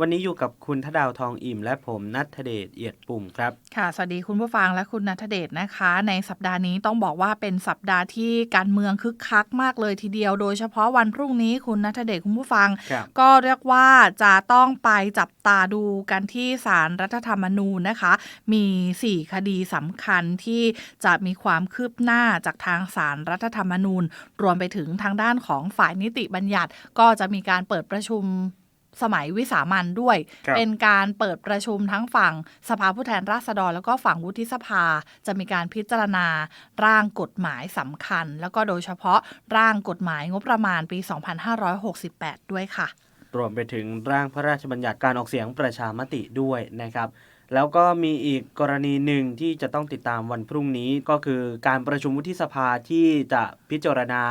วันนี้อยู่กับคุณทดาวทองอิ่ม และผมนัทเดชเอียดปุ่มครับ ค่ะ สวัสดีคุณผู้ฟังและคุณนัทเดชนะคะ ในสัปดาห์นี้ต้องบอกว่าเป็นสัปดาห์ที่การเมืองคึกคักมากเลยทีเดียว โดยเฉพาะวันพรุ่งนี้คุณนัทเดชคุณผู้ฟังครับก็เรียกว่าจะต้องไปจับตาดูกันที่ศาลรรัฐธรรมนูญนะคะ มี 4 คดีสำคัญที่จะมีความคืบหน้าจากทางศาลรรัฐธรรมนูญ รวมไปถึงทางด้านของฝ่ายนิติบัญญัติ ก็จะมีการเปิดประชุม สมัยวิสามันด้วยครับเป็นการเปิดประชุมทั้งฝั่งสภาผู้แทนราษฎร แล้วก็ฝั่งวุฒิสภา จะมีการพิจารณาร่างกฎหมายสำคัญ แล้วก็โดยเฉพาะร่างกฎหมายงบประมาณปี 2568 ด้วยค่ะ รวมไปถึงร่างพระราชบัญญัติการออกเสียงประชามติด้วยนะครับแล้วก็มีอีกกรณีหนึ่งที่จะต้องติดตามวันพรุ่งนี้ก็คือการประชุมวุฒิสภาที่จะพิจารณา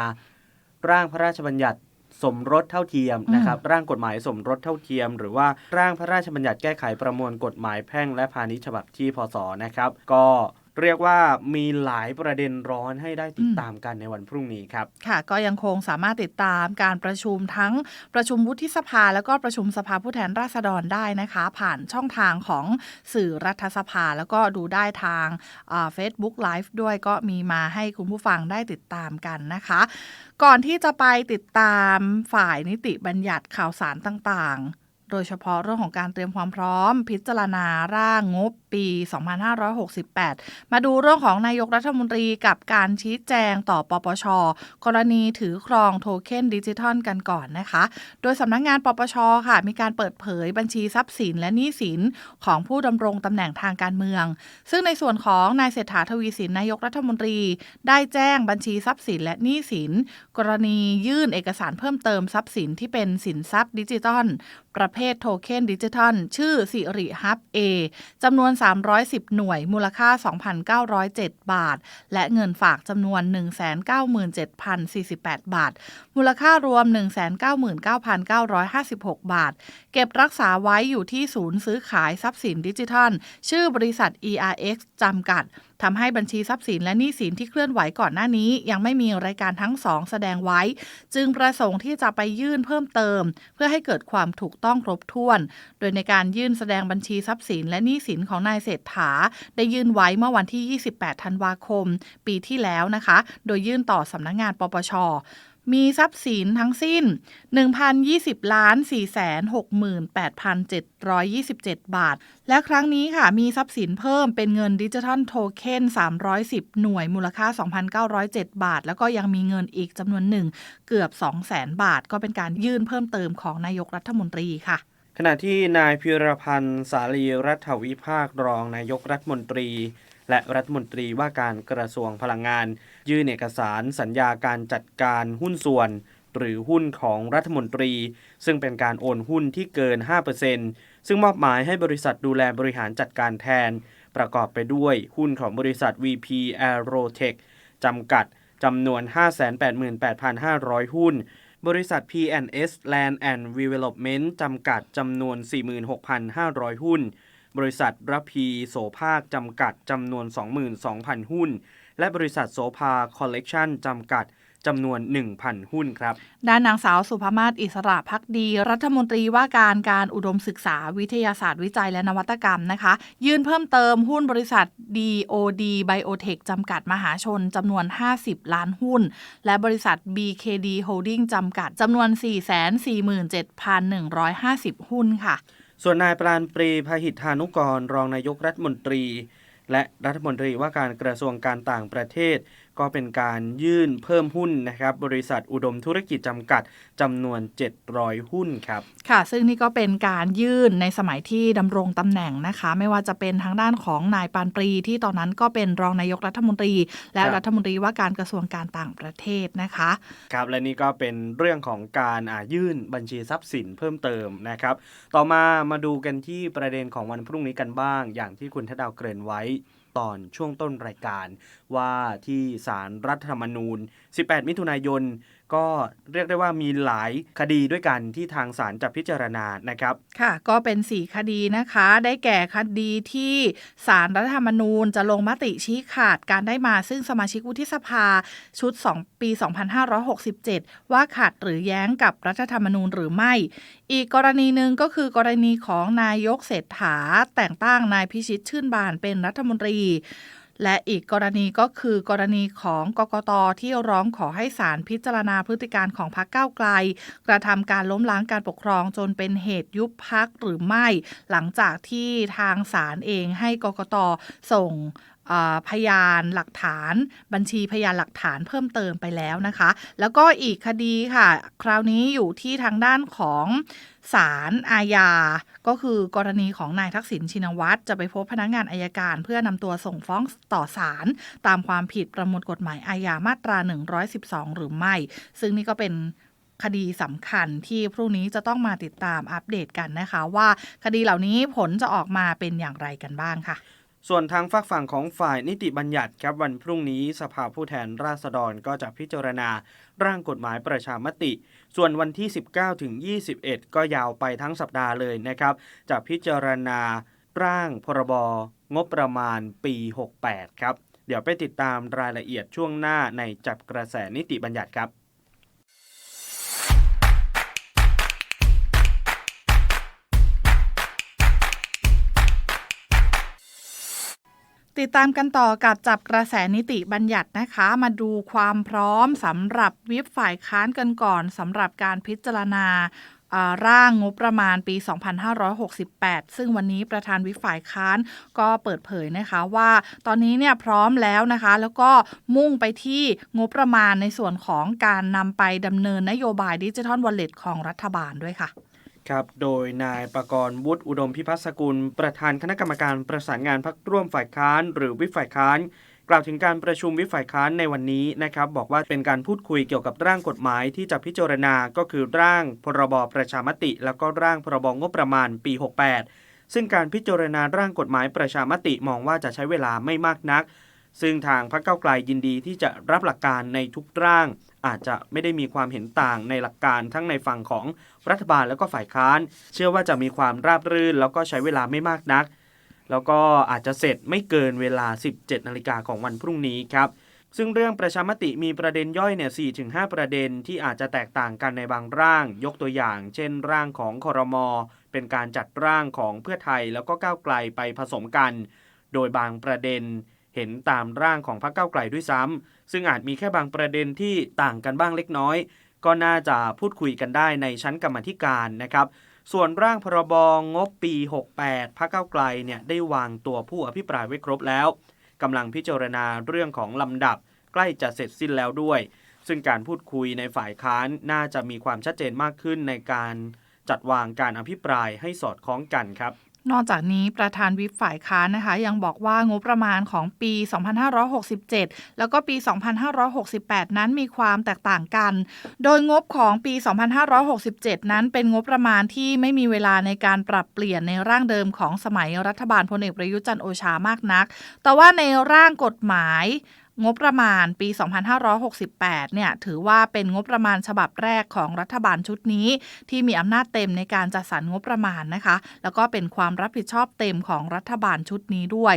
ร่างพระราชบัญญัติ สมรสเท่าเทียมนะครับร่างกฎหมายสมรสเท่าเทียม หรือว่าร่างพระราชบัญญัติแก้ไขประมวลกฎหมายแพ่งและพาณิชย์ฉบับที่พศนะครับก็ เรียกว่ามีหลายประเด็นร้อนให้ได้ติดตามกันในวันพรุ่งนี้ครับ ค่ะ ก็ยังคงสามารถติดตามการประชุมทั้งประชุมวุฒิสภา แล้วก็ประชุมสภาผู้แทนราษฎรได้นะคะ ผ่านช่องทางของสื่อรัฐสภา แล้วก็ดูได้ทางเฟซบุ๊กไลฟ์ด้วยก็มีมาให้คุณผู้ฟังได้ติดตามกันนะคะ ก่อนที่จะไปติดตามฝ่ายนิติบัญญัติข่าวสารต่างๆ โดยเฉพาะเรื่องของการเตรียมความพร้อม พิจารณาร่างงบปี 2568 มาดูเรื่องของนายกรัฐมนตรีกับการชี้แจงต่อปปช กรณีถือครองโทเค็นดิจิทัลกันก่อนนะคะ โดยสำนักงงานปปชค่ะ มีการเปิดเผยบัญชีทรัพย์สินและหนี้สินของผู้ดำรงตำแหน่งทางการเมือง ซึ่งในส่วนของนายเศรษฐาทวีสินนายกรัฐมนตรี ได้แจ้งบัญชีทรัพย์สินและหนี้สิน กรณียื่นเอกสารเพิ่มเติมทรัพย์สินที่เป็นสินทรัพย์ดิจิทัล ประเภทโทเค็นดิจิทัล ชื่อสิริฮับ A จำนวน 310 หน่วย มูลค่า 2,907 บาท และเงินฝากจำนวน 197,048 บาท มูลค่ารวม 199,956 บาท เก็บรักษาไว้อยู่ที่ศูนย์ซื้อขายทรัพย์สินดิจิทัล ชื่อบริษัท ERX จำกัด ทำให้บัญชีทรัพย์สินและหนี้สินที่เคลื่อนไหวก่อนหน้านี้ ยังไม่มีรายการทั้งสองแสดงไว้ จึงประสงค์ที่จะไปยื่นเพิ่มเติม เพื่อให้เกิดความถูกต้องครบถ้วน โดยในการยื่นแสดงบัญชีทรัพย์สินและหนี้สินของนายเศรษฐา ได้ยื่นไว้เมื่อวันที่ 28 ธันวาคม ปีที่แล้วนะคะ โดยยื่นต่อสำนักงงานปปช มีทรัพย์สินทั้งสิ้น 1,020ล้าน468,727 บาท และครั้งนี้ค่ะ มีทรัพย์สินเพิ่มเป็นเงินดิจิทัลโทเค็น310 หน่วยมูลค่า 2,907 บาท แล้วก็ยังมีเงินอีกจำนวนหนึ่งเกือบ 200,000 บาท ก็เป็นการยื่นเพิ่มเติมของนายกรัฐมนตรีค่ะขณะที่นายพิรพันธ์สาลีรัฐวิภาครองนายกรัฐมนตรี และรัฐมนตรีว่าการกระทรวงพลังงาน ยื่นเอกสารสัญญาการจัดการหุ้นส่วน หรือหุ้นของรัฐมนตรี ซึ่งเป็นการโอนหุ้นที่เกิน 5%ซึ่งมอบหมายให้บริษัทดูแลบริหารจัดการแทน ประกอบไปด้วยหุ้นของบริษัท VP Aerotech จำกัดจำนวน 588,500 หุ้น บริษัท P&S Land and Development จำกัดจำนวน 46,500 หุ้น บริษัทระพีโสภาคจำกัดจำนวน 22,000 หุ้น และบริษัทโสภาคอลเลกชันจำกัดจำนวน 1,000 หุ้นครับ ด้านนางสาวสุภามาศอิสระพักดี รัฐมนตรีว่าการการอุดมศึกษาวิทยาศาสตร์วิจัยและนวัตกรรมนะคะ ยื่นเพิ่มเติมหุ้นบริษัท DOD Biotech จำกัดมหาชนจำนวน 50 ล้านหุ้น และบริษัท BKD Holding จำกัดจำนวน 447,150 หุ้นค่ะ ส่วนนายปราณปรีพหิทธานุกร รองนายกรัฐมนตรี และรัฐมนตรีว่าการกระทรวงการต่างประเทศ ก็เป็นการยื่นเพิ่มหุ้นนะครับ บริษัทอุดมธุรกิจจำกัดจำนวน 700 หุ้นครับ ค่ะ ซึ่งนี่ก็เป็นการยื่นในสมัยที่ดำรงตำแหน่งนะคะ ไม่ว่าจะเป็นทางด้านของนายปานปรีที่ตอนนั้นก็เป็นรองนายกรัฐมนตรี และครับรัฐมนตรีว่าการกระทรวงการต่างประเทศนะคะ ครับและนี่ก็เป็นเรื่องของการอ่ายื่นบัญชีทรัพย์สินเพิ่มเติมนะครับ ต่อมามาดูกันที่ประเด็นของวันพรุ่งนี้กันบ้าง อย่างที่คุณทดาวเกริ่นไว้ ตอนช่วงต้นรายการ ว่าที่สารรัฐธรรมนูญ 18 มิถุนายนก็เรียกได้ว่ามีหลายคดีด้วยกันที่ทางศาลจะพิจารณานะครับ ค่ะ ก็เป็น 4 คดีนะคะ ได้แก่คดีที่สารรัฐธรรมนูญจะลงมติชี้ขาดการได้มาซึ่งสมาชิกวุฒิสภาชุด 2 ปี 2567 ว่าขัดหรือแย้งกับรัฐธรรมนูญหรือไม่ อีกกรณีหนึ่งก็คือกรณีของนายกเศรษฐาแต่งตั้งนายพิชิตชื่นบานเป็นรัฐมนตรี และอีกกรณีก็คือกรณีของกกตที่ร้องขอให้ศาลพิจารณาพฤติการของพรรคก้าวไกล กระทำการล้มล้างการปกครองจนเป็นเหตุยุบพักหรือไม่ หลังจากที่ทางศาลเองให้กกตส่ง พยานหลักฐานบัญชีพยานหลักฐานเพิ่มเติมไปแล้วนะคะ แล้วก็อีกคดีค่ะ คราวนี้อยู่ที่ทางด้านของศาลอาญา ก็คือกรณีของนายทักษิณชินวัตรจะไปพบพนักงานอายการ เพื่อนำตัวส่งฟ้องต่อศาลตามความผิดประมวลกฎหมายอาญามาตรา 112 หรือไม่ ซึ่งนี่ก็เป็นคดีสำคัญที่พรุ่งนี้จะต้องมาติดตามอัปเดตกันนะคะ ว่าคดีเหล่านี้ผลจะออกมาเป็นอย่างไรกันบ้างค่ะ ส่วนทางฝากฝั่งของฝ่ายนิติบัญญัติครับวันพรุ่งนี้สภาผู้แทนราษฎรก็จะพิจารณาร่างกฎหมายประชามติ ส่วนวันที่ 19ถึง21 ก็ยาวไปทั้งสัปดาห์เลยนะครับ จะพิจารณาร่างพรบงบประมาณปี 68 ครับ เดี๋ยวไปติดตามรายละเอียดช่วงหน้าในจับกระแสนิติบัญญัติครับ ติดตามกันต่อกับจับกระแสนิติบัญญัตินะคะ มาดูความพร้อมสำหรับวิปฝ่ายค้านกันก่อนสำหรับการพิจารณาร่างงบประมาณปี 2568 ซึ่งวันนี้ประธานวิฝ่ายค้านก็เปิดเผยนะคะว่าตอนนี้เนี่ยพร้อมแล้วนะคะ แล้วก็มุ่งไปที่งบประมาณในส่วนของการนำไปดำเนินนโยบายดิจิทัลวอลเล็ตของรัฐบาลด้วยค่ะ ครับ โดยนายประกรณ์วุฒิอุดมพิพัฒน์สกุล ประธานคณะกรรมการประสานงานพักร่วมฝ่ายค้าน หรือวิฝ่ายค้าน กล่าวถึงการประชุมวิฝ่ายค้านในวันนี้นะครับ บอกว่าเป็นการพูดคุยเกี่ยวกับร่างกฎหมายที่จะพิจารณาก็คือร่างพรบประชามติ แล้วก็ร่างพรบงบประมาณปี 68 ซึ่งการพิจารณาร่างกฎหมายประชามติมองว่าจะใช้เวลาไม่มากนัก ซึ่งทางพรรคเก้าไกลยินดีที่จะรับหลักการในทุกร่าง อาจจะไม่ได้มีความเห็นต่างในหลักการทั้งในฝั่งของรัฐบาลแล้วก็ฝ่ายค้าน เชื่อว่าจะมีความราบรื่น แล้วก็ใช้เวลาไม่มากนัก แล้วก็อาจจะเสร็จไม่เกินเวลา 17นาฬิกาของวันพรุ่งนี้ครับซึ่งเรื่องประชามติมีประเด็นย่อยเนี่ย4-5 ประเด็นที่อาจจะแตกต่างกันในบางร่าง ยกตัวอย่าง เช่น ร่างของคอรมอเป็นการจัดร่างของเพื่อไทยแล้วก็ก้าวไกลไปผสมกัน โดยบางประเด็น เห็นตามร่างของพรรคก้าไกลด้วยซ้ำซึ่งอาจมีแค่บางประเด็นที่ต่างกันบ้างเล็กน้อย ก็น่าจะพูดคุยกันได้ในชั้นกรรมธิการนะครับ ส่วนร่างพรบงบปี 68พรรคก้าไกลเนี่ยได้วางตัวผู้อภิปรายไว้ครบแล้วกำลังพิจารณาเรื่องของลำดับ ใกล้จะเสร็จสิ้นแล้วด้วย ซึ่งการพูดคุยในฝ่ายค้านน่าจะมีความชัดเจนมากขึ้นในการจัดวางการอภิปรายให้สอดคล้องกันครับ นอกจากนี้ประธานวิปฝ่ายค้านนะคะยังบอกว่างบประมาณของปี 2567 แล้วก็ปี 2568 นั้นมีความแตกต่างกัน โดยงบของปี 2567 นั้นเป็นงบประมาณที่ไม่มีเวลาในการปรับเปลี่ยนในร่างเดิมของสมัยรัฐบาลพลเอกประยุทธ์จันทร์โอชามากนัก แต่ว่าในร่างกฎหมาย งบประมาณปี 2568 เนี่ยถือว่าเป็นงบประมาณฉบับแรกของรัฐบาลชุดนี้ ที่มีอำนาจเต็มในการจัดสรรงบประมาณนะคะ แล้วก็เป็นความรับผิดชอบเต็มของรัฐบาลชุดนี้ด้วย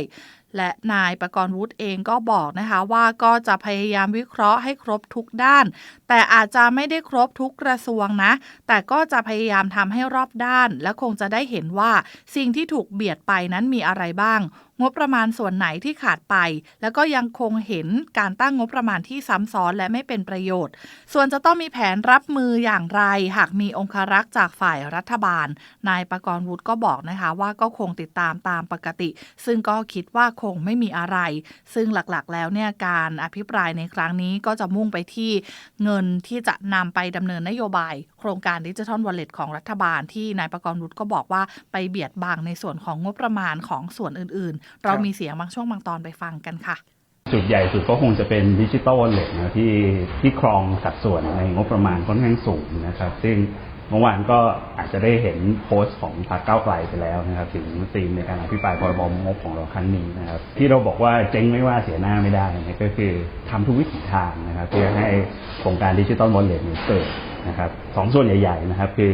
และนายประกรณ์วุฒิเองก็บอกนะคะว่าก็จะพยายามวิเคราะห์ให้ครบทุกด้าน แต่อาจจะไม่ได้ครบทุกกระทรวงนะ แต่ก็จะพยายามทำให้รอบด้าน และคงจะได้เห็นว่าสิ่งที่ถูกเบียดไปนั้นมีอะไรบ้าง งบประมาณส่วนไหนที่ขาดไป แล้วก็ยังคงเห็นการตั้งงบประมาณที่ซ้ำซ้อนและไม่เป็นประโยชน์ ส่วนจะต้องมีแผนรับมืออย่างไร หากมีองครักษ์จากฝ่ายรัฐบาล นายประกรณ์วุฒิก็บอกนะคะว่าก็คงติดตามตามปกติ ซึ่งก็คิดว่าคงไม่มีอะไร ซึ่งหลักๆ แล้วเนี่ยการอภิปรายในครั้งนี้ก็จะมุ่งไปที่เงินที่จะนำไปดำเนินนโยบาย โครงการดิจิทัลวอลเล็ตของรัฐบาลที่นายประกรณ์วุฒิก็บอกว่าไปเบียดบังในส่วนของงบประมาณของส่วนอื่นๆเรามีเสียงบางช่วงบางตอนไปฟังกันค่ะ จุดใหญ่สุดก็คงจะเป็นดิจิตอลวอลเล็ตนะที่ที่ครองสัดส่วนในงบประมาณค่อนข้างสูงนะครับ ซึ่งเมื่อวานก็อาจจะได้เห็นโพสต์ของพรรคก้าวไกลไปแล้วนะครับ ถึงธีมในการอภิปรายพรบงบของเราครั้งนี้นะครับ ที่เราบอกว่าเจ๊งไม่ว่าเสียหน้าไม่ได้นะก็คือทำทุกวิถีทางนะครับเพื่อให้โครงการดิจิตอลวอลเล็ตเนี่ยเกิดนะครับสองส่วนใหญ่ๆนะครับ คือ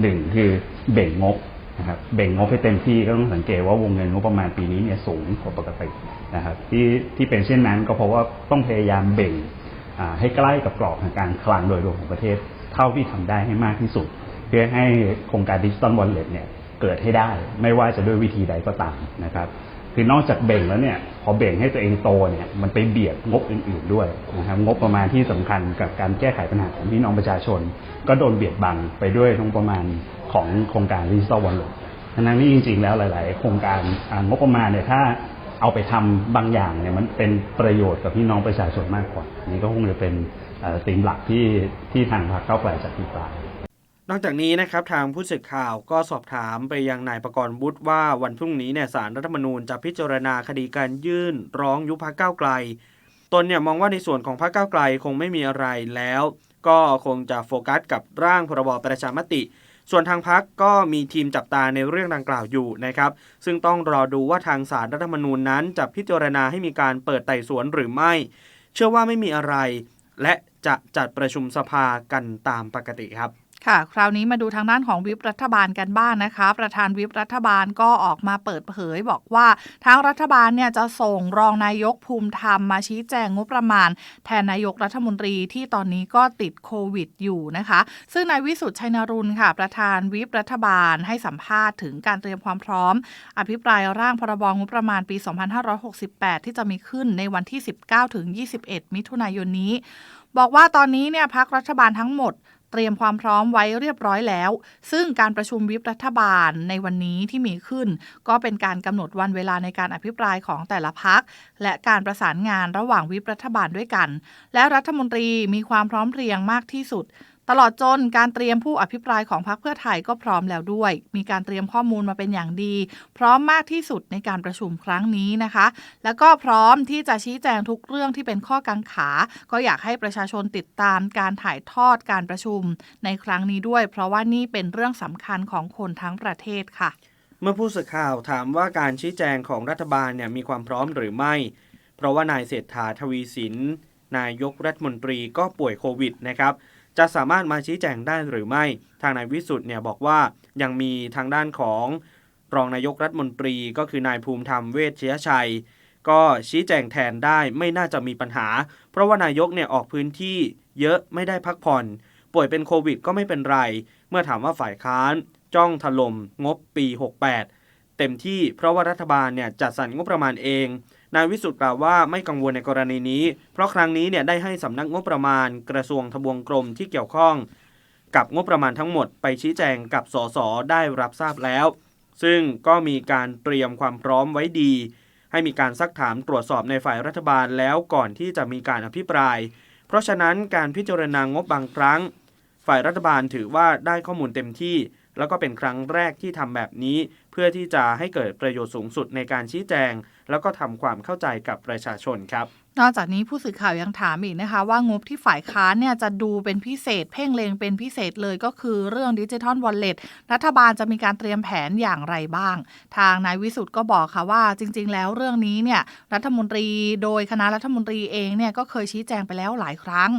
หนึ่งคือเบ่งงบ นะครับเบ่งงบให้เต็มที่ก็ต้องสังเกตว่าวงเงินงบประมาณปีนี้เนี่ยสูงกว่าปกตินะครับที่ที่เป็นเช่นนั้นก็เพราะว่าต้องพยายามเบ่งให้ใกล้กับกรอบทางการคลังโดยรวมของประเทศ เท่าที่ทำได้ให้มากที่สุด เพื่อให้โครงการดิจิตอลวอลเล็ตเนี่ยเกิดให้ได้ไม่ว่าจะด้วยวิธีใดก็ตามนะครับคือนอกจากเบ่งแล้วเนี่ยพอเบ่งให้ตัวเองโตเนี่ยมันไปเบียดงบอื่น ๆด้วยนะครับงบประมาณที่สำคัญกับการแก้ไขปัญหาของพี่น้องประชาชน ก็โดนเบียดบังไปด้วยงบประมาณ ของโครงการดิจิตอลวอลล็ตทั้งนั้นที่จริง ๆ แล้วหลาย ๆ โครงการงบประมาณเนี่ยถ้าเอาไปทำบางอย่างเนี่ยมันเป็นประโยชน์กับพี่น้องประชาชนมากกว่า นี่ก็คงจะเป็นธีมหลักที่ที่ทางพรรคเก้าไกลจะอภิปรายนอกจากนี้นะครับทางผู้สื่อข่าวก็สอบถามไปยังนายประกรณ์วุฒิว่าวันพรุ่งนี้เนี่ยสารรัฐธรรมนูญจะพิจารณาคดีการยื่นร้องยุบพักก้าวไกล ตนเนี่ยมองว่าในส่วนของพรรคก้าไกลคงไม่มีอะไรแล้ว ก็คงจะโฟกัสกับร่างพรบประชามติ ส่วนทางพักก็มีทีมจับตาในเรื่องดังกล่าวอยู่นะครับ ซึ่งต้องรอดูว่าทางสารรัฐธรรมนูญนั้นจะพิจารณาให้มีการเปิดไต่สวนหรือไม่ เชื่อว่าไม่มีอะไร และจะจัดประชุมสภากันตามปกติครับ ค่ะ คราวนี้มาดูทางด้านของวิปรัฐบาลกันบ้างนะคะ ประธานวิปรัฐบาลก็ออกมาเปิดเผย บอกว่าทางรัฐบาลเนี่ยจะส่งรองนายกภูมิธรรมมาชี้แจงงบประมาณ แทนนายกรัฐมนตรีที่ตอนนี้ก็ติดโควิดอยู่นะคะ ซึ่งนายวิสุทธิ์ชัยนรุณค่ะ ประธานวิปรัฐบาลให้สัมภาษณ์ถึงการเตรียมความพร้อม อภิปรายร่างพรบงบประมาณปี 2568 ที่จะมีขึ้นในวันที่ 19ถึง21 มิถุนายนนี้ บอกว่าตอนนี้เนี่ยพักรัฐบาลทั้งหมด เตรียมความพร้อมไว้เรียบร้อยแล้ว ซึ่งการประชุมวิปรัฐบาลในวันนี้ที่มีขึ้น ก็เป็นการกำหนดวันเวลาในการอภิปรายของแต่ละพัก และการประสานงานระหว่างวิปรัฐบาลด้วยกัน และรัฐมนตรีมีความพร้อมเพรียงมากที่สุด ตลอดจนการเตรียมผู้อภิปรายของพรรคเพื่อไทยก็พร้อมแล้วด้วย มีการเตรียมข้อมูลมาเป็นอย่างดี พร้อมมากที่สุดในการประชุมครั้งนี้นะคะ แล้วก็พร้อมที่จะชี้แจงทุกเรื่องที่เป็นข้อกังขา ก็อยากให้ประชาชนติดตามการถ่ายทอดการประชุมในครั้งนี้ด้วย เพราะว่านี่เป็นเรื่องสำคัญของคนทั้งประเทศค่ะ เมื่อผู้สื่อข่าวถามว่าการชี้แจงของรัฐบาลเนี่ยมีความพร้อมหรือไม่ เพราะว่านายเศรษฐาทวีสินนายกรัฐมนตรีก็ป่วยโควิดนะครับ จะสามารถมาชี้แจงได้หรือไม่ ทางนายวิสุทธ์เนี่ยบอกว่ายังมีทางด้านของรองนายกรัฐมนตรีก็คือนายภูมิธรรมเวชยชัย ก็ชี้แจงแทนได้ไม่น่าจะมีปัญหา เพราะว่านายกเนี่ยออกพื้นที่เยอะไม่ได้พักผ่อน ป่วยเป็นโควิดก็ไม่เป็นไร เมื่อถามว่าฝ่ายค้าน จ้องถล่มงบปี 68 เต็มที่เพราะว่ารัฐบาลเนี่ยจัดสรรงบประมาณเอง นายวิสุทธ์กล่าวว่าไม่กังวลในกรณีนี้ เพราะครั้งนี้เนี่ยได้ให้สำนักงบประมาณ กระทรวงทบวงกรมที่เกี่ยวข้อง กับงบประมาณทั้งหมดไปชี้แจงกับสสได้รับทราบแล้ว ซึ่งก็มีการเตรียมความพร้อมไว้ดี ให้มีการซักถามตรวจสอบในฝ่ายรัฐบาลแล้วก่อนที่จะมีการอภิปราย เพราะฉะนั้นการพิจารณางบบางครั้ง ฝ่ายรัฐบาลถือว่าได้ข้อมูลเต็มที่ แล้วก็เป็นครั้งแรกที่ทำแบบนี้ เพื่อที่จะให้เกิดประโยชน์สูงสุดในการชี้แจง แล้วก็ทำความเข้าใจกับประชาชนครับ นอกจากนี้ผู้สื่อข่าวยังถามอีกนะคะ ว่างบที่ฝ่ายค้านเนี่ยจะดูเป็นพิเศษ เพ่งเลงเป็นพิเศษเลยก็คือเรื่องดิจิทัลวอลเล็ตรัฐบาลจะมีการเตรียมแผนอย่างไรบ้าง ทางนายวิสุทธ์ก็บอกค่ะว่าจริง ๆ แล้วเรื่องนี้เนี่ยรัฐมนตรีโดยคณะรัฐมนตรีเองเนี่ยก็เคยชี้แจงไปแล้วหลายครั้ง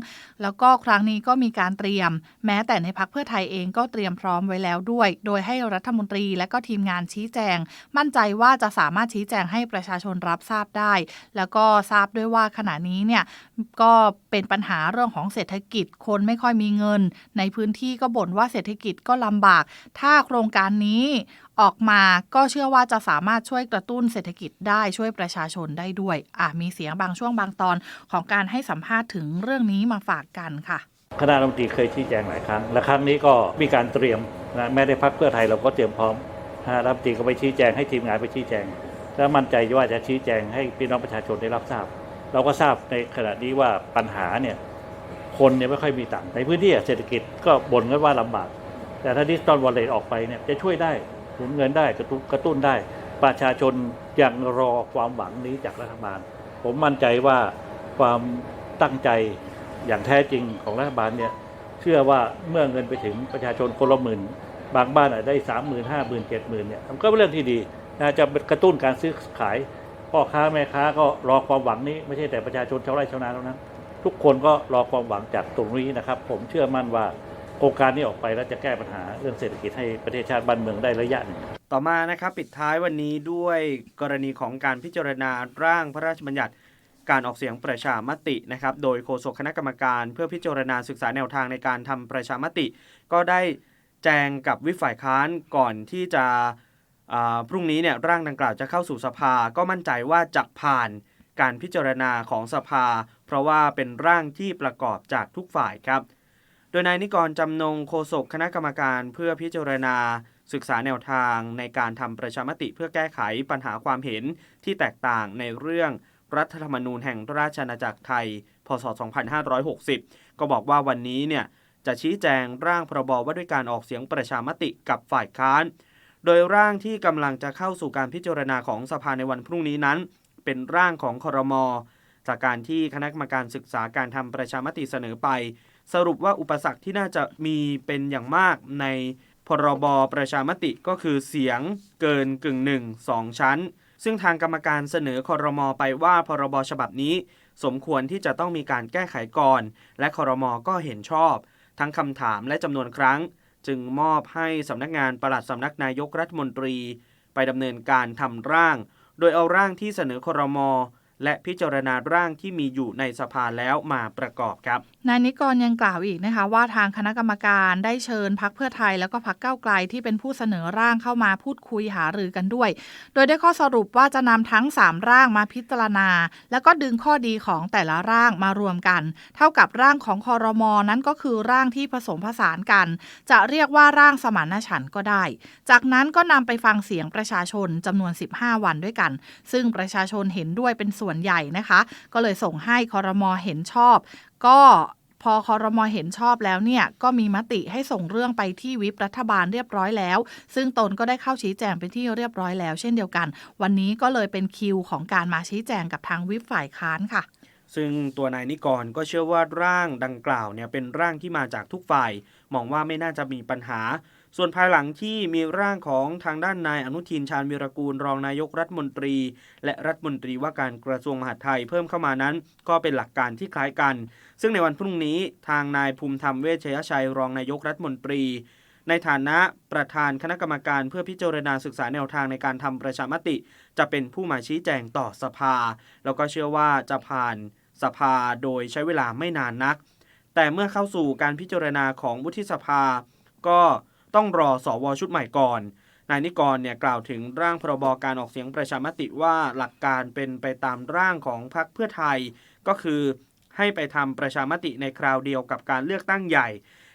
แล้วก็ครั้งนี้ก็มีการเตรียม แม้แต่ในพักเพื่อไทยเองก็เตรียมพร้อมไว้แล้วด้วย โดยให้รัฐมนตรีและก็ทีมงานชี้แจง มั่นใจว่าจะสามารถชี้แจงให้ประชาชนรับทราบได้ แล้วก็ทราบด้วยว่าขณะนี้เนี่ยก็เป็นปัญหาเรื่องของเศรษฐกิจคนไม่ค่อยมีเงิน ในพื้นที่ก็บ่นว่าเศรษฐกิจก็ลำบาก ถ้าโครงการนี้ออกมาก็เชื่อว่าจะสามารถช่วยกระตุ้นเศรษฐกิจได้ช่วยประชาชนได้ด้วยอะมีเสียงบางช่วงบางตอนของการให้สัมภาษณ์ถึงเรื่องนี้มาฝากกันค่ะคณะรัฐมนตรีเคยชี้แจงหลายครั้ง และครั้งนี้ก็มีการเตรียมนะแม้ได้พักเพื่อไทยเราก็เตรียมพร้อม รัฐมนตรีก็ไปชี้แจงให้ทีมงานไปชี้แจง และมั่นใจว่าจะชี้แจงให้พี่น้องประชาชนได้รับทราบ เราก็ทราบในขณะนี้ว่าปัญหาเนี่ยคนเนี่ยไม่ค่อยมีตังค์ในพื้นที่เศรษฐกิจก็บ่นกันว่าลำบาก แต่ถ้าดิจิตอลวอลเล็ตออกไปเนี่ยจะช่วยได้หมุนเงินได้กระตุ้นกระตุ้นได้ ประชาชนยังรอความหวังนี้จากรัฐบาล ผมมั่นใจว่าความตั้งใจอย่างแท้จริงของรัฐบาลเนี่ยเชื่อว่าเมื่อเงินไปถึงประชาชนคนละหมื่น บางบ้านอาจได้สามหมื่นห้าหมื่นเจ็ดหมื่นเนี่ยมันก็เป็นเรื่องที่ดีนะจะกระตุ้นการซื้อขายพ่อค้าแม่ค้าก็รอความหวังนี้ไม่ใช่แต่ประชาชนชาวไร่ชาวนาเท่านั้น ทุกคนก็รอความหวังจากตรงนี้นะครับ ผมเชื่อมั่นว่าโครงการนี้ออกไปแล้วจะแก้ปัญหาเรื่องเศรษฐกิจให้ประเทศชาติบ้านเมืองได้ระยะหนึ่งต่อมานะครับปิดท้ายวันนี้ด้วยกรณีของการพิจารณาร่างพระราชบัญญัติการออกเสียงประชามตินะครับ โดยโฆษกคณะกรรมการเพื่อพิจารณาศึกษาแนวทางในการทำประชามติ ก็ได้ แจงกับวิฝ่ายค้านก่อนที่จะพรุ่งนี้เนี่ยร่างดังกล่าวจะเข้าสู่สภา ก็มั่นใจว่าจะผ่านการพิจารณาของสภา เพราะว่าเป็นร่างที่ประกอบจากทุกฝ่ายครับ โดยนายนิกรจำนงโฆษกคณะกรรมการเพื่อพิจารณาศึกษาแนวทางในการทำประชามติเพื่อแก้ไขปัญหาความเห็นที่แตกต่างในเรื่องรัฐธรรมนูญแห่งราชอาณาจักรไทย พศ 2560 ก็บอกว่าวันนี้เนี่ย จะชี้แจงร่างพรบว่าด้วยการออกเสียงประชามติกับฝ่ายค้าน โดยร่างที่กำลังจะเข้าสู่การพิจารณาของสภาในวันพรุ่งนี้นั้น เป็นร่างของคอรมอจากการที่คณะกรรมการศึกษาการทำประชามติเสนอไป สรุปว่าอุปสรรคที่น่าจะมีเป็นอย่างมากในพรบประชามติก็คือเสียงเกินกึ่งหนึ่งสองชั้น ซึ่งทางกรรมการเสนอคอรมอไปว่าพรบฉบับนี้ สมควรที่จะต้องมีการแก้ไขก่อน และคอรมอก็เห็นชอบ ทั้งคำถามและจำนวนครั้ง จึงมอบให้สำนักงานปลัดสำนักนายกรัฐมนตรี ไปดำเนินการทำร่าง โดยเอาร่างที่เสนอคอรมอและพิจารณาร่างที่มีอยู่ในสภาแล้วมาประกอบครับ นายนิกรยังกล่าวอีกนะคะว่าทางคณะกรรมการได้เชิญพักเพื่อไทยแล้วก็พักเก้าไกลที่เป็นผู้เสนอร่างเข้ามาพูดคุยหารือกันด้วย โดยได้ข้อสรุปว่าจะนำทั้ง 3 ร่างมาพิจารณา แล้วก็ดึงข้อดีของแต่ละร่างมารวมกัน เท่ากับร่างของคอรมอนั้นก็คือร่างที่ผสมผสานกัน จะเรียกว่าร่างสมานฉันท์ก็ได้ จากนั้นก็นำไปฟังเสียงประชาชนจำนวน 15 วันด้วยกัน ซึ่งประชาชนเห็นด้วยเป็นส่วนใหญ่นะคะ ก็เลยส่งให้คอรมอเห็นชอบ ก็ พอคอรมอเห็นชอบแล้วเนี่ยก็มีมติให้ส่งเรื่องไปที่วิปรัฐบาลเรียบร้อยแล้ว ซึ่งตนก็ได้เข้าชี้แจงไปที่เรียบร้อยแล้ว เช่นเดียวกัน วันนี้ก็เลยเป็นคิวของการมาชี้แจงกับทางวิปฝ่ายค้านค่ะ ซึ่งตัวนายนิกรก็เชื่อว่าร่างดังกล่าวเนี่ยเป็นร่างที่มาจากทุกฝ่าย มองว่าไม่น่าจะมีปัญหา ส่วนภายหลังที่มีร่างของทางด้านนายอนุทินชาญวีรกูลรองนายกรัฐมนตรี และรัฐมนตรีว่าการกระทรวงมหาดไทยเพิ่มเข้ามานั้น ก็เป็นหลักการที่คล้ายกัน ซึ่งในวันพรุ่งนี้ทางนายภูมิธรรมเวชยชัยรองนายกรัฐมนตรี ในฐานะประธานคณะกรรมการเพื่อพิจารณาศึกษาแนวทางในการทำประชามติ จะเป็นผู้มาชี้แจงต่อสภา แล้วก็เชื่อว่าจะผ่านสภาโดยใช้เวลาไม่นานนัก แต่เมื่อเข้าสู่การพิจารณาของวุฒิสภา ก็ ต้องรอสวชุดใหม่ก่อน นายนิกรเนี่ยกล่าวถึงร่างพรบการออกเสียงประชามติว่าหลักการเป็นไปตามร่างของพรรคเพื่อไทย ก็คือให้ไปทำประชามติในคราวเดียวกับการเลือกตั้งใหญ่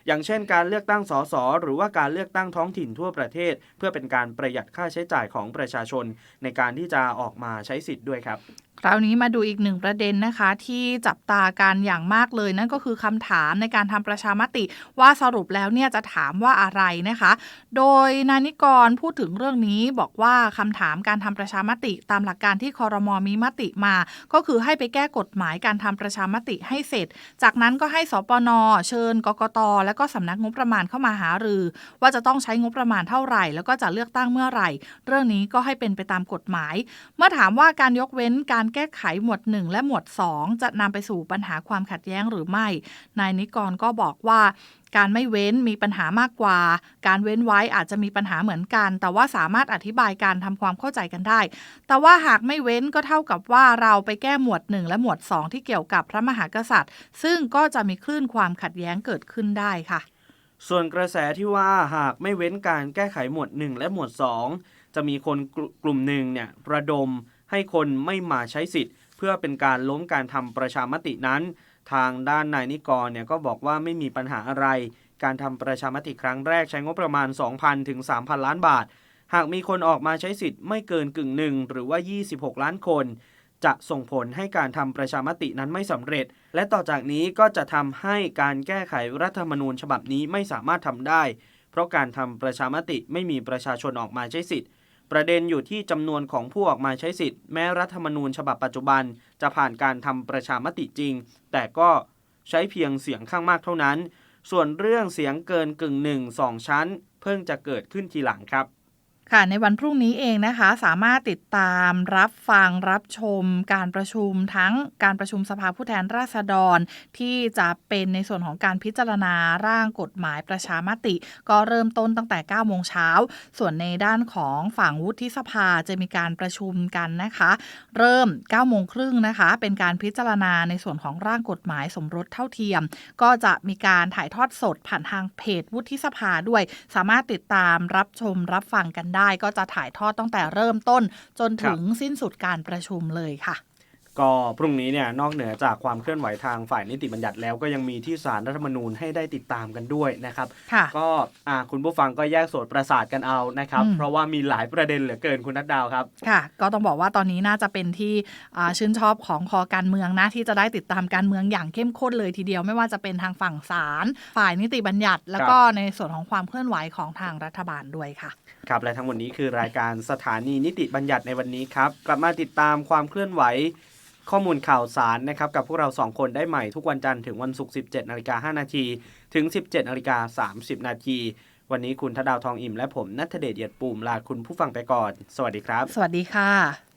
อย่างเช่น การเลือกตั้งสสหรือว่าการเลือกตั้งท้องถิ่นทั่วประเทศ เพื่อเป็นการประหยัดค่าใช้จ่ายของประชาชน ในการที่จะออกมาใช้สิทธิ์ด้วยครับ คราวนี้มาดูอีกหนึ่งประเด็นนะคะ ที่จับตาการอย่างมากเลยนั่นก็คือคำถามในการทำประชามติว่าสรุปแล้วเนี่ยจะถามว่าอะไรนะคะ โดยนายนิกรพูดถึงเรื่องนี้บอกว่าคำถามการทำประชามติตามหลักการที่คอรมอมีมติมา ก็คือให้ไปแก้กฎหมายการทำประชามติให้เสร็จ จากนั้นก็ให้สปนเชิญกกตและก็สำนักงบประมาณเข้ามาหารือ ว่าจะต้องใช้งบประมาณเท่าไหร่ แล้วก็จะเลือกตั้งเมื่อไหร่ เรื่องนี้ก็ให้เป็นไปตามกฎหมาย เมื่อถามว่าการยกเว้นการแก้ไขหมวด 1 และหมวด 2 จะนำไปสู่ปัญหาความขัดแย้งหรือไม่ นายนิกรก็บอกว่าการไม่เว้นมีปัญหามากกว่า การเว้นไว้อาจจะมีปัญหาเหมือนกัน แต่ว่าสามารถอธิบายการทำความเข้าใจกันได้ แต่ว่าหากไม่เว้นก็เท่ากับว่าเราไปแก้หมวด 1 และหมวด 2 ที่เกี่ยวกับพระมหากษัตริย์ ซึ่งก็จะมีคลื่นความขัดแย้งเกิดขึ้นได้ค่ะ ส่วนกระแสที่ว่าหากไม่เว้นการแก้ไขหมวด 1 และหมวด 2 จะมีคนกลุ่กลุ่มหนึ่งเนี่ยระดม ให้คนไม่มาใช้สิทธิ์ เพื่อเป็นการล้มการทำประชามตินั้น ทางด้านนายนิกรเนี่ยก็บอกว่าไม่มีปัญหาอะไร การทำประชามติครั้งแรกใช้งบประมาณ 2,000 ถึง 3,000 ล้านบาท หากมีคนออกมาใช้สิทธิ์ไม่เกินกึ่งหนึ่งหรือว่า 26 ล้านคน จะส่งผลให้การทำประชามตินั้นไม่สำเร็จ และต่อจากนี้ก็จะทำให้การแก้ไขรัฐธรรมนูญฉบับนี้ไม่สามารถทำได้ เพราะการทำประชามติไม่มีประชาชนออกมาใช้สิทธิ์ ประเด็นอยู่ที่จำนวนของผู้ออกมาใช้สิทธิ์แม้รัฐธรรมนูญฉบับปัจจุบัน จะผ่านการทำประชามติจริง แต่ก็ใช้เพียงเสียงข้างมากเท่านั้น ส่วนเรื่องเสียงเกินกึ่งหนึ่งสองชั้น เพิ่งจะเกิดขึ้นทีหลังครับ ค่ะในวันพรุ่งนี้เองนะคะ สามารถติดตามรับฟังรับชม การประชุมทั้งการประชุมสภาผู้แทนราษฎร ที่จะเป็นในส่วนของการพิจารณาร่างกฎหมายประชามติ ก็เริ่มต้นตั้งแต่ 9 โมงเช้า ส่วนในด้านของฝั่งวุฒิสภาจะมีการประชุมกันนะคะ เริ่ม 9 โมงครึ่งนะคะ เป็นการพิจารณาในส่วนของร่างกฎหมายสมรสเท่าเทียม ก็จะมีการถ่ายทอดสดผ่านทางเพจวุฒิสภาด้วย สามารถติดตามรับชมรับฟังกันได้ก็จะถ่ายทอดตั้งแต่เริ่มต้นจนถึงสิ้นสุดการประชุมเลยค่ะ ก็พรุ่งนี้เนี่ยนอกเหนือจากความเคลื่อนไหวทางฝ่ายนิติบัญญัติแล้วก็ยังมีที่ศาลรัฐธรรมนูญให้ได้ติดตามกันด้วยนะครับ ค่ะ ก็อ่าคุณผู้ฟังก็แยกโสดประสาทกันเอานะครับ อืม เพราะว่ามีหลายประเด็นเหลือเกินคุณนัดดาวครับ ค่ะ ก็ต้องบอกว่าตอนนี้น่าจะเป็นที่อ่าชื่นชอบของคอการเมืองนะ ที่จะได้ติดตามการเมืองอย่างเข้มข้นเลยทีเดียวไม่ว่าจะเป็นทางฝั่งศาลฝ่ายนิติบัญญัติ แล้วก็ในส่วนของความเคลื่อนไหวของทางรัฐบาลด้วยค่ะ ครับและทั้งหมดนี้คือรายการสถานีนิติบัญญัติในวันนี้ครับ กลับมาติดตามความเคลื่อนไหว ข้อมูลข่าวสารนะครับกับพวกเรา 2 คนได้ใหม่ทุกวันจันทร์ถึงวันศุกร์ 17นาฬิกา5นาทีถึง 17นาฬิกา30นาทีวันนี้คุณทดาวทองอิ่มและผมนัทเดชเอียดปุ่มลาคุณผู้ฟังไปก่อน สวัสดีครับ สวัสดีค่ะ